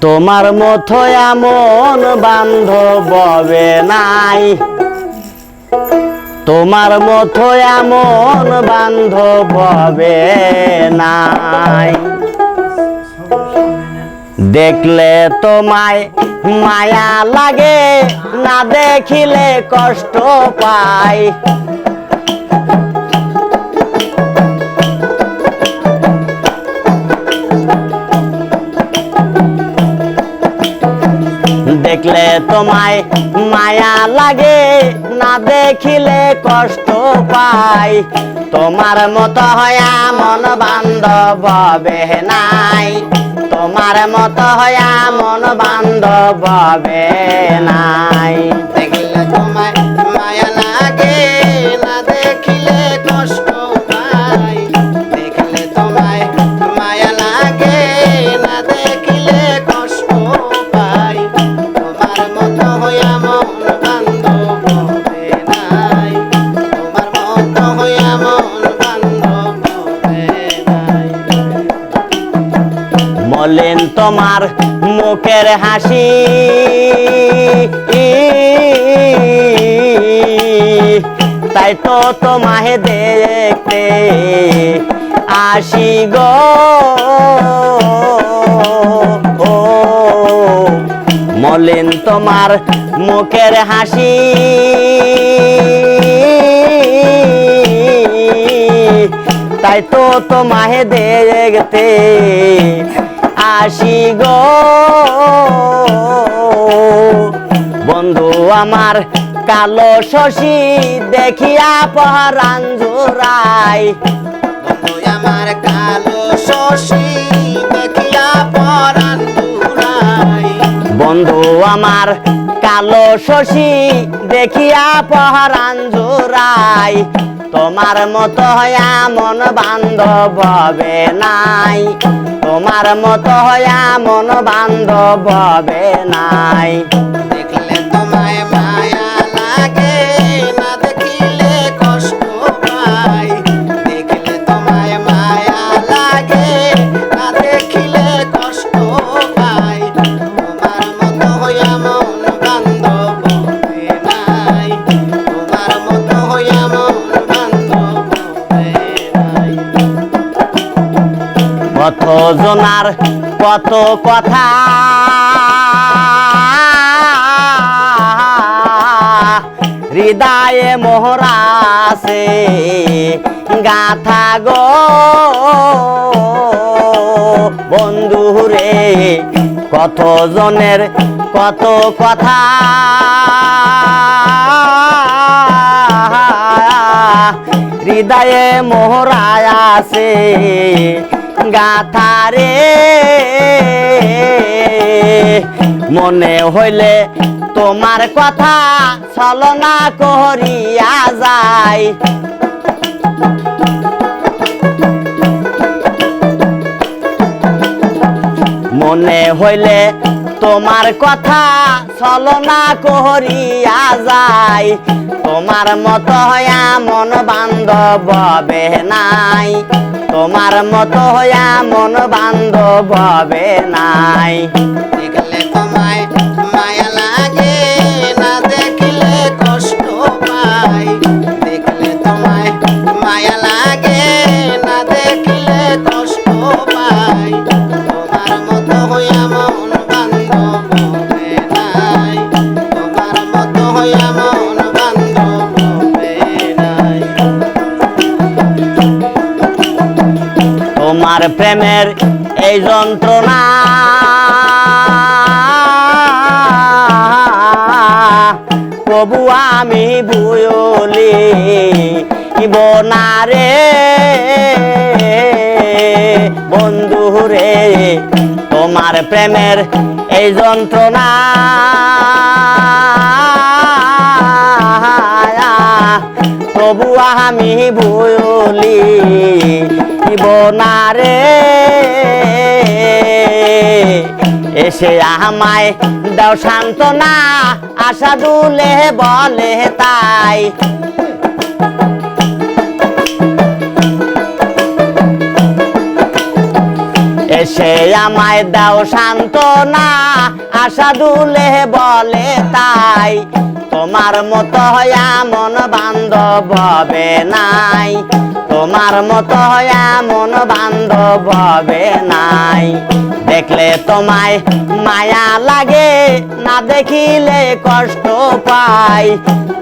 তোমার মতো এমন বান্ধব নাই। তোমার মতো এমন বান্ধব নাই। দেখলে তোমায় মায়া লাগে, না দেখিলে কষ্ট পাই দেখলে তোমায় মায়া লাগে, না দেখিলে কষ্ট পাই। তোমার মতো হয়া মন বান্ধব নাই। তোমার মতো হয়া মন বান্ধব নাই। দেখলে তোমায় মলিন তোমার মুখের হাসি। তাই তো তোমাহে দেখতে আসি গো। মলিন তোমার মুখের হাসি। তাই তো তোমাহে দেখতে আসি গো। বন্ধু আমার, কালো শশী দেখিয়া বন্ধু আমার, কালো শশী দেখিয়া পরাণ দুরাই বন্ধু আমার, কালো শশী দেখিয়া পহরান জোড়াই তোমার মতো হয়া মন বান্ধব হবে নাই। তোমার মতো হয়া মন বান্ধব হবে নাই। কত কত কথা। হৃদয়ে মোহরাছে গাথা গো। বন্ধু রে কত জনের কত কথা। হৃদয়ে মোহরায় আছে গাথারে। মনে হইলে তোমার কথা ছলনা করিয়া যায় মনে হইলে তোমার কথা ছলনা করিয়া যায় তোমার মতো হয়া মন বান্ধব নাই। তোমার মতো হইয়া মন বান্ধব হবে নাই। দেখলে তোমায় মায়া লাগে। তোমার প্রেমের এই যন্ত্রণা। কবু আমি বুয়লি বনারে বন্ধু রে, তোমার প্রেমের এই যন্ত্রণা। তবু আমি ভুলি বনারে এসে আমায় দাও সান্ত্বনা, আশা দুলে বলে তাই। এসে আমায় দাও সান্ত্বনা, আশা দুলে বলে তাই। তোমার মতো এমন বান্ধব হবে নাই। তোমার মতো এমন বান্ধব হবে নাই। দেখলে তোমায় মায়া লাগে, না দেখিলে কষ্ট পাই।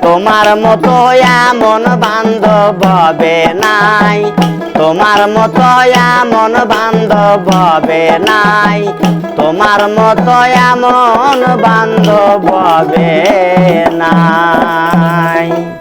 তোমার মতো এমন বান্ধব হবে নাই। তোমার মতো এমন বান্ধব হবে নাই। তোমার মতো এমন বান্ধব হবে নাই।